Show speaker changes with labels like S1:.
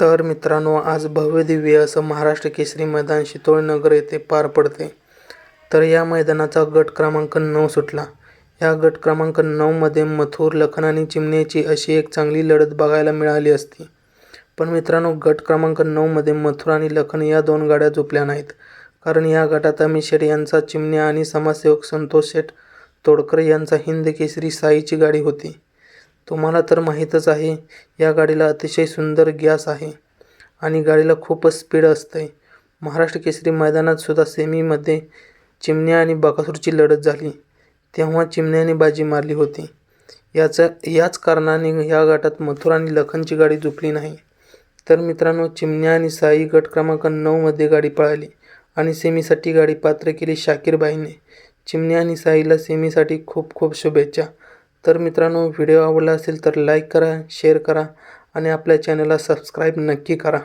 S1: तर मित्रांनो आज भव्यदिव्य असं महाराष्ट्र केसरी मैदान शितोळनगर येथे पार पडते. तर या मैदानाचा गट क्रमांक नऊ सुटला. या गट क्रमांक नऊमध्ये मथुर लखन आणि चिमण्याची अशी एक चांगली लढत बघायला मिळाली असती. पण मित्रांनो गट क्रमांक नऊमध्ये मथुर आणि लखन या दोन गाड्या झोपल्या नाहीत. कारण या गटात अमित शेठ यांचा चिमण्या आणि समाजसेवक संतोष शेठ तोडकर यांचा हिंद केसरी साईची गाडी होती. तुम्हाला तर माहीतच आहे या गाडीला अतिशय सुंदर गॅस आहे आणि गाडीला खूपच स्पीड असते. महाराष्ट्र केसरी मैदानात सुद्धा सेमीमध्ये चिमण्या आणि बकासूरची लढत झाली. तेव्हा चिमण्याने बाजी मारली होती. याचा याच कारणाने या गटात मथुर आणि लखनची गाडी झुकली नाही. तर मित्रांनो चिमण्या आणि साई गट क्रमांक नऊमध्ये गाडी पळाली आणि सेमीसाठी गाडी पात्र केली शाकीरबाईने. चिमण्या आणि साईला सेमीसाठी खूप खूप शुभेच्छा. तर मित्रांनो व्हिडिओ आवडला असेल तर लाईक करा शेअर करा आणि आपल्या चॅनलला सबस्क्राईब नक्की करा.